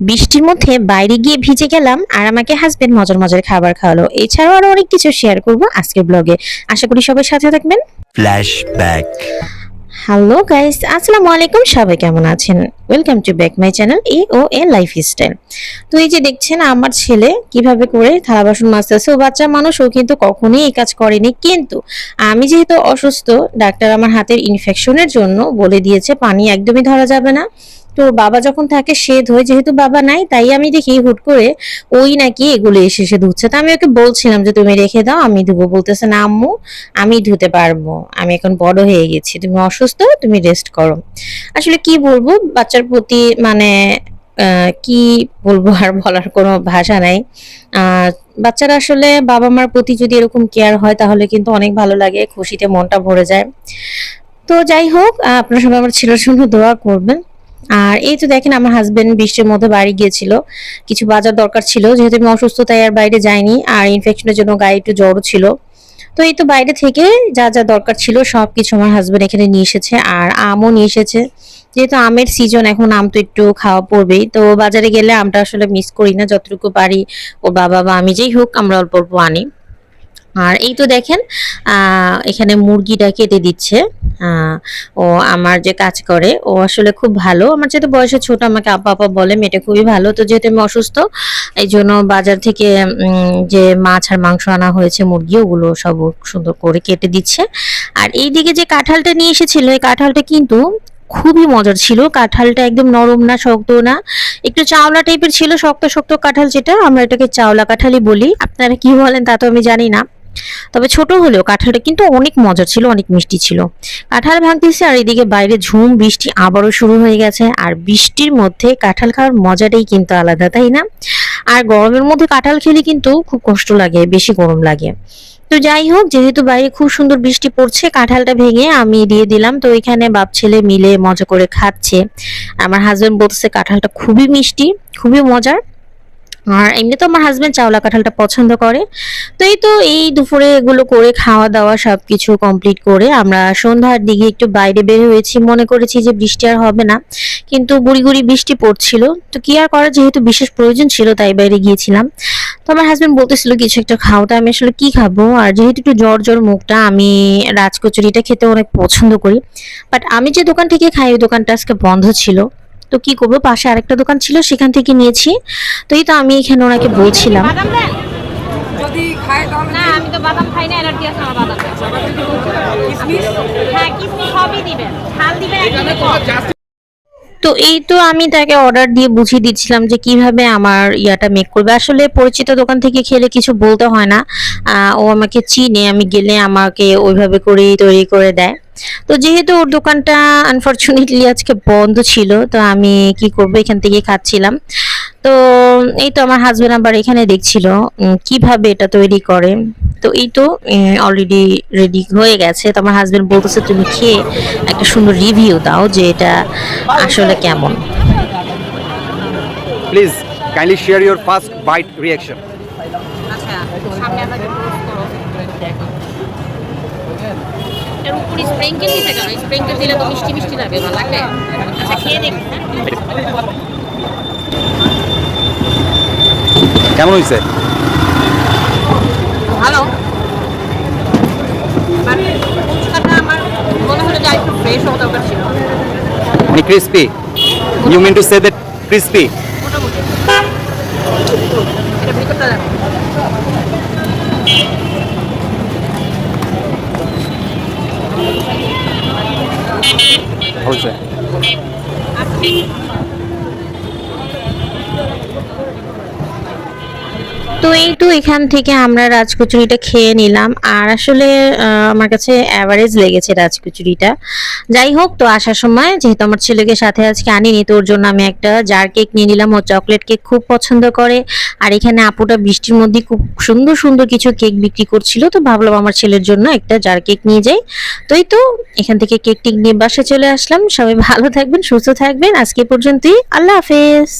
বৃষ্টির মধ্যে বাইরে গিয়ে ভিজে গেলাম আর আমাকে হাজবেন্ড মজার মজার খাবার খাওয়ালো। এছাড়াও আরও অনেক কিছু শেয়ার করব আজকের ব্লগে আশা করি সবাই সাথে থাকবেন। Flashback. হ্যালো গাইস আসসালামু আলাইকুম সবাই কেমন আছেন? Welcome to back my channel A O A life style তো এই যে দেখছেন আমার ছেলে কীভাবে করে থালা বাসন মাজতেছে ও বাচ্চা মানুষ ও কিন্তু কখনোই এই কাজ করেনি। কিন্তু আমি যেহেতু অসুস্থ ডাক্তার আমার হাতের ইনফেকশনের জন্য বলে দিয়েছে পানি একদমই ধরা যাবে না। তো বাবা যখন থাকে সে ধোয়, যেহেতু বাবা নাই, তাই আমি দেখি হুট করে ওই নাকি এগুলো এসে এসে ধুচ্ছে। তা আমি ওকে বলছিলাম যে, তুমি রেখে দাও, আমি ধুবো। বলতেছে, না আম্মু, আমি ধুতে পারব। আমি এখন বড় হয়ে গেছি। তুমি অসুস্থ, তুমি রেস্ট করো। আসলে কি বলব? বাচ্চার প্রতি মানে কি বলব আর বলার কোনো ভাষা নাই। বাচ্চারা আসলে বাবা মার প্রতি যদি এরকম কেয়ার হয়, তাহলে কিন্তু অনেক ভালো লাগে, খুশিতে মনটা ভরে যায়। তো যাই হোক আপনার সবাই আমার ছেলের জন্য দোয়া করবেন। আর এই তো দেখেন আমার হাজবেন্ড বৃষ্টির মধ্যে বাড়ি গিয়েছিল, কিছু বাজার দরকার ছিল, যেহেতু আমি অসুস্থ তাই আর বাইরে যাইনি, আর ইনফেকশনের জন্য গায়ে একটু জ্বরও ছিল। তো এই তো বাইরে থেকে যা যা দরকার ছিল সব কিছু আমার হাজবেন্ড এখানে নিয়ে এসেছে, আর আমও নিয়ে এসেছে। যেহেতু আমের সিজন এখন আম তো একটু খাওয়া পড়বেই, তো বাজারে গেলে আমটা আসলে মিস করি না, যতটুকু পারি, ও বাবা বা আমি যেই হোক আমরা অল্প অল্প আনি। আর এই তো দেখেন এখানে মুরগিটা কেটে দিচ্ছে। ও আমার যে কাজ করে, ও আসলে খুব ভালো। আমার যেহেতু বয়সে ছোট, আমাকে আপা আপা বলে, মেয়েটা খুবই ভালো। তো যেহেতু আমি অসুস্থ, এই জন্য বাজার থেকে যে মাছ আর মাংস আনা হয়েছে, মুরগি, ওগুলো সব সুন্দর করে কেটে দিচ্ছে। আর এইদিকে যে কাঁঠালটা নিয়ে এসেছিল, এই কাঁঠালটা কিন্তু খুবই মজার ছিল। কাঁঠালটা একদম নরম না, শক্ত না। একটু চাওলা টাইপের ছিল, শক্ত শক্ত কাঁঠাল যেটা। আমরা এটাকে চাওলা কাঁঠালই বলি। আপনারা কি বলেন তা তো আমি জানি না। তবে ছোট হলেও কাঁঠালটা কিন্তু অনেক মজার ছিল, অনেক মিষ্টি ছিল। কাঁঠাল ভাঙতেছে আর এদিকে বাইরে ঝুম, বৃষ্টি আবারও শুরু হয়ে গেছে। আর বৃষ্টির মধ্যে কাঁঠাল খাওয়ার মজাটাই কিন্তু আলাদা, তাই না? আর গরমের মধ্যে কাঁঠাল খেলে কিন্তু খুব কষ্ট লাগে, বেশি গরম লাগে। তো যাই হোক, যেহেতু বাইরে খুব সুন্দর বৃষ্টি পড়ছে, কাঁঠালটা ভেঙে আমি দিয়ে দিলাম। তো এখানে বাপ ছেলে মিলে মজা করে খাচ্ছে। আমার হাজবেন্ড বলছে কাঁঠালটা খুবই মিষ্টি, খুবই মজার। আর এমনি তো আমার হাজবেন্ড চাওলা কাঁঠালটা পছন্দ করে। তো এই তো এই দুপুরে এগুলো করে খাওয়া দাওয়া সবকিছু কমপ্লিট করে আমরা সন্ধ্যার দিকে একটু বাইরে বের হয়েছি। মনে করেছি যে বৃষ্টি আর হবে না, কিন্তু গুড়ি গুড়ি বৃষ্টি পড়ছিল। তো কি আর করার, যেহেতু বিশেষ প্রয়োজন ছিল তাই বাইরে গিয়েছিলাম। তো আমার হাজবেন্ড বলতেছিল কিছু একটা খাও, তো আমি আসলে কি খাব? আর যেহেতু একটু জ্বর জ্বর মুখটা, আমি রাজকচুরিটা খেতে অনেক পছন্দ করি। বাট আমি যে দোকান থেকে খাই, ওই দোকানটা আজকে বন্ধ ছিল। তো কি করব? পাশে আরেকটা দোকান ছিল সেখান থেকে নিয়েছি। তো এই তো আমি এখানে ওনাকে বলছিলাম যদি খায় তাহলে না আমি তো বাদাম খাই না অ্যালার্জি আছে আমার বাদাম। হ্যাঁ কিসমিস সবই দিবেন। তো এই তো আমি তাকে অর্ডার দিয়ে বুঝিয়ে দিচ্ছিলাম যে কীভাবে আমার ইয়াটা মেক করবে। আসলে পরিচিত দোকান থেকে খেলে কিছু বলতে হয় না। ও আমাকে চিনে, আমি গেলে আমাকে ওইভাবে করেই তৈরি করে দেয়। তো যেহেতু ওর দোকানটা আনফরচুনেটলি আজকে বন্ধ ছিল, তো আমি কি করব, এখান থেকে খাচ্ছিলাম। তো এই তো আমার হাজবেন্ড আবার এখানে দেখছিল কীভাবে এটা তৈরি করে। তো এই তো অলরেডি রেডি হয়ে গেছে। তো আমার হাজবেন্ড বলতেছে তুমি খেয়ে একটা সুন্দর রিভিউ দাও যে এটা আসলে কেমন? Please kindly share your first bite reaction. আচ্ছা সামনে আমাকে এর উপরে স্প্রিংকেল দিতে কেন স্প্রিংকেল দিলে তো মিষ্টি মিষ্টি লাগবে ভালো লাগবে আচ্ছা খেয়ে দেখি। হ্যাঁ? কেমন হয়েছে ভালো বাট ফুচকাটা আমার মনে ফ্রেশ হওয়া দরকার ছিল। মানে crispy you mean to say that crispy এটা ভিতরটা দেখো। তো এই তো এখান থেকে আমরা রাজকচুরিটা খেয়ে নিলাম। আর আসলে আমার কাছে অ্যাভারেজ লেগেছে রাজকচুরিটা। যাই হোক, তো আসার সময় যেহেতু আমার ছেলেকে সাথে আজকে আনিনি, তো ওর জন্য আমি একটা জার কেক নিয়ে নিলাম। ও চকলেট কেক খুব পছন্দ করে। আর এখানে আপুটা বৃষ্টির মধ্যে খুব সুন্দর সুন্দর কিছু কেক বিক্রি করছিল। তো ভাবলাম আমার ছেলের জন্য একটা জার কেক নিয়ে যাই। তো এই তো এখান থেকে কেক টেক নিয়ে বাসা চলে আসলাম। সবাই ভালো থাকবেন, সুস্থ থাকবেন। আজকে পর্যন্তই আল্লাহ হাফেজ।